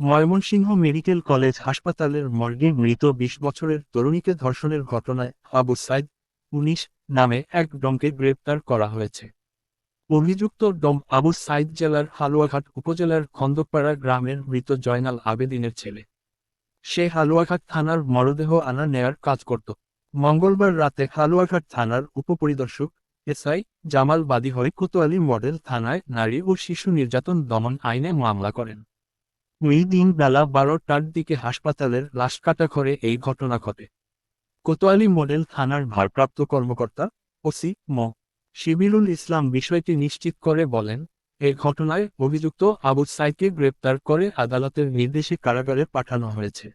Mymensingh medical college হাসপাতালের মর্গে মৃত বিশ বছরের তরুণীকে ধর্ষণের ঘটনায় আবু সাইদ উনিশ নামে এক ডমকে গ্রেপ্তার করা হয়েছে। অভিযুক্ত ডম আবু সাইদ জেলার হালুয়াঘাট উপজেলার খন্দকপাড়া গ্রামের মৃত জয়নাল আবেদিনের ছেলে। সে হালুয়াঘাট থানার মরদেহ আনা নেয়ার কাজ করত। মঙ্গলবার রাতে হালুয়াঘাট থানার উপপরিদর্শক এসআই জামাল বাদী হয়ে কোতোয়ালি মডেল থানায় নারী ও শিশু নির্যাতন দমন আইনে মামলা করেন। ওই দিন বেলা বারোটার দিকে হাসপাতালের লাশ কাটাঘরে এই ঘটনা ঘটে। কোতোয়ালি মডেল থানার ভারপ্রাপ্ত কর্মকর্তা, ওসি ম। শিবিরুল ইসলাম বিষয়টি নিশ্চিত করে বলেন, এ ঘটনায় অভিযুক্ত আবু সাইদকে গ্রেপ্তার করে আদালতের নির্দেশে কারাগারে পাঠানো হয়েছে।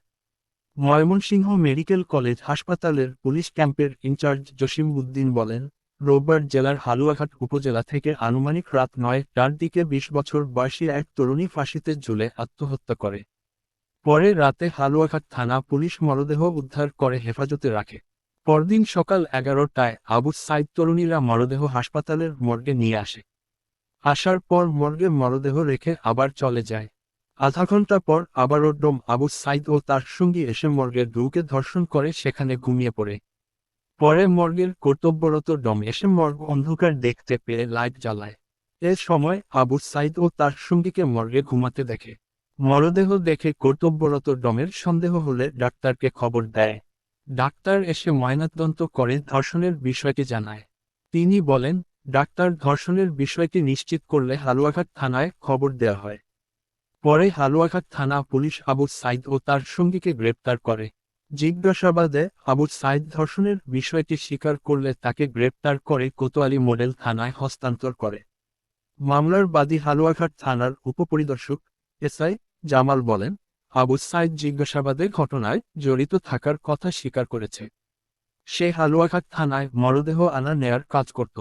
ময়মনসিংহ মেডিকেল কলেজ হাসপাতালের পুলিশ ক্যাম্পের ইনচার্জ জসিম উদ্দিন বলেন রোববার জেলার হালুয়াঘাট উপজেলা থেকে আনুমানিক রাত নয়টার দিকে বিশ বছর বয়সী এক তরুণী ফাঁসিতে ঝুলে আত্মহত্যা করে। পরে রাতে হালুয়াঘাট থানা পুলিশ মরদেহ উদ্ধার করে হেফাজতে রাখে। পরদিন সকাল এগারোটায় আবু সাইদ তরুণীরা মরদেহ হাসপাতালের মর্গে নিয়ে আসে। আসার পর মর্গে মরদেহ রেখে আবার চলে যায়। আধা ঘণ্টা পর আবারও ডোম আবু সাইদ ও তার সঙ্গী এসে মর্গের ঢুকে ধর্ষণ করে সেখানে ঘুমিয়ে পড়ে। পরে মর্গের কর্তব্যরত ডম এসে মর্গ অন্ধকার দেখতে পেয়ে লাইট জ্বালায়। এ সময় আবু সাইদ ও তার সঙ্গীকে মর্গে ঘুমাতে দেখে। মরদেহ দেখে কর্তব্যরত ডমের সন্দেহ হলে ডাক্তারকে খবর দেয়। ডাক্তার এসে ময়নাতদন্ত করে ধর্ষণের বিষয়টি জানায়। তিনি বলেন, ডাক্তার ধর্ষণের বিষয়টি নিশ্চিত করলে হালুয়াঘাট থানায় খবর দেওয়া হয়। পরে হালুয়াঘাট থানা পুলিশ আবু সাইদ ও তার সঙ্গীকে গ্রেপ্তার করে। জিজ্ঞাসাবাদে আবু সাইদ ধর্ষণের বিষয়টি স্বীকার করলে তাকে গ্রেপ্তার করে কোতোয়ালি মডেল থানায় হস্তান্তর করে। মামলার বাদী হালুয়াঘাট থানার উপপরিদর্শক এসআই জামাল বলেন, আবু সাইদ জিজ্ঞাসাবাদে ঘটনায় জড়িত থাকার কথা স্বীকার করেছে। সে হালুয়াঘাট থানায় মরদেহ আনা নেয়ার কাজ করত।